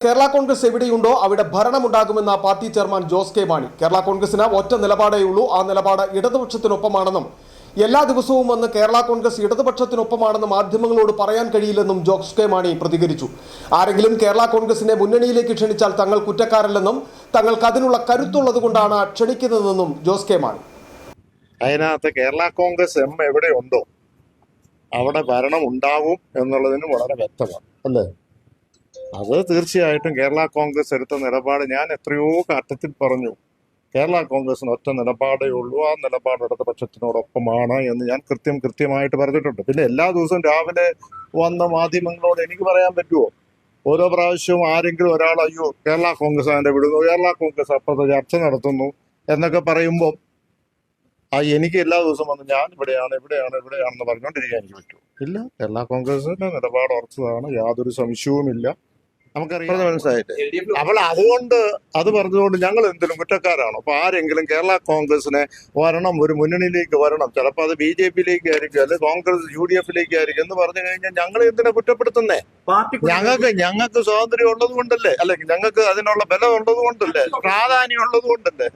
കേരള കോൺഗ്രസ് എവിടെയുണ്ടോ അവിടെ ഭരണമുണ്ടാകുമെന്ന party chairman Jose K Mani Kerala കോൺഗ്രസിന് ഒറ്റ നിലപാടേ ഉള്ളൂ. ആ നിലപാട് ഇടതുപക്ഷത്തിനൊപ്പമാണെന്നും എല്ലാ ദിവസവും വന്ന് കേരള കോൺഗ്രസ് ഇടതുപക്ഷത്തിനൊപ്പമാണെന്ന് മാധ്യമങ്ങളോട് പറയാൻ കഴിയില്ലെന്നും ജോസ് കെ മാണി പ്രതികരിച്ചു. ആരെങ്കിലും കേരള കോൺഗ്രസിനെ മുന്നണിയിലേക്ക് ക്ഷണിച്ചാൽ തങ്ങൾ കുറ്റക്കാരല്ലെന്നും തങ്ങൾക്ക് അതിനുള്ള കരുത്തുള്ളത് കൊണ്ടാണ് ക്ഷണിക്കുന്നതെന്നും ജോസ് കെ മാണി അതിനകത്ത് കേരള കോൺഗ്രസ് എം എവിടെയുണ്ടോ അവിടെ ഭരണം ഉണ്ടാവും എന്നുള്ളതിന് വളരെ വ്യക്തമാണ്. അല്ലേ? അത് തീർച്ചയായിട്ടും കേരള കോൺഗ്രസ് എടുത്ത നിലപാട് ഞാൻ എത്രയോ ഘട്ടത്തിൽ പറഞ്ഞു. കേരള കോൺഗ്രസിന് ഒറ്റ നിലപാടേ ഉള്ളൂ. ആ നിലപാട് ഇടതുപക്ഷത്തിനോടൊപ്പമാണ് എന്ന് ഞാൻ കൃത്യം കൃത്യമായിട്ട് പറഞ്ഞിട്ടുണ്ട്. പിന്നെ എല്ലാ ദിവസവും രാവിലെ വന്ന മാധ്യമങ്ങളോട് എനിക്ക് പറയാൻ പറ്റുമോ ഓരോ പ്രാവശ്യവും ആരെങ്കിലും ഒരാൾ അയ്യോ കേരള കോൺഗ്രസ് അതിന്റെ വിടുന്നു കേരള കോൺഗ്രസ് അപ്പുറത്തെ ചർച്ച നടത്തുന്നു എന്നൊക്കെ പറയുമ്പോൾ ആ എനിക്ക് എല്ലാ ദിവസവും വന്ന് ഞാൻ ഇവിടെയാണ് ഇവിടെയാണ് ഇവിടെയാണെന്ന് പറഞ്ഞുകൊണ്ടിരിക്കാൻ എനിക്ക് പറ്റുമോ ഇല്ല. കേരള കോൺഗ്രസിന്റെ നിലപാട് ഉറച്ചതാണ്. യാതൊരു സംശയവുമില്ല. നമുക്കറിയാം. മനസ്സിലായില്ലേ? അപ്പോൾ അതുകൊണ്ട് അത് പറഞ്ഞതുകൊണ്ട് ഞങ്ങൾ എന്തിനും കുറ്റക്കാരാണോ. അപ്പൊ ആരെങ്കിലും കേരള കോൺഗ്രസിനെ വരണം ഒരു മുന്നണിയിലേക്ക് വരണം. ചിലപ്പോൾ അത് ബി ജെ പിയിലേക്ക് ആയിരിക്കും അല്ലെങ്കിൽ കോൺഗ്രസ് യു ഡി എഫിലേക്ക് ആയിരിക്കും എന്ന് പറഞ്ഞു കഴിഞ്ഞാൽ ഞങ്ങൾ എന്തിനാ കുറ്റപ്പെടുത്തുന്നേ? ഞങ്ങൾക്ക് ഞങ്ങൾക്ക് സ്വാതന്ത്ര്യം ഉള്ളത് കൊണ്ടല്ലേ അല്ലെങ്കിൽ ഞങ്ങൾക്ക് അതിനുള്ള ബലം ഉള്ളത് കൊണ്ടല്ലേ പ്രാധാന്യം ഉള്ളത് കൊണ്ടല്ലേ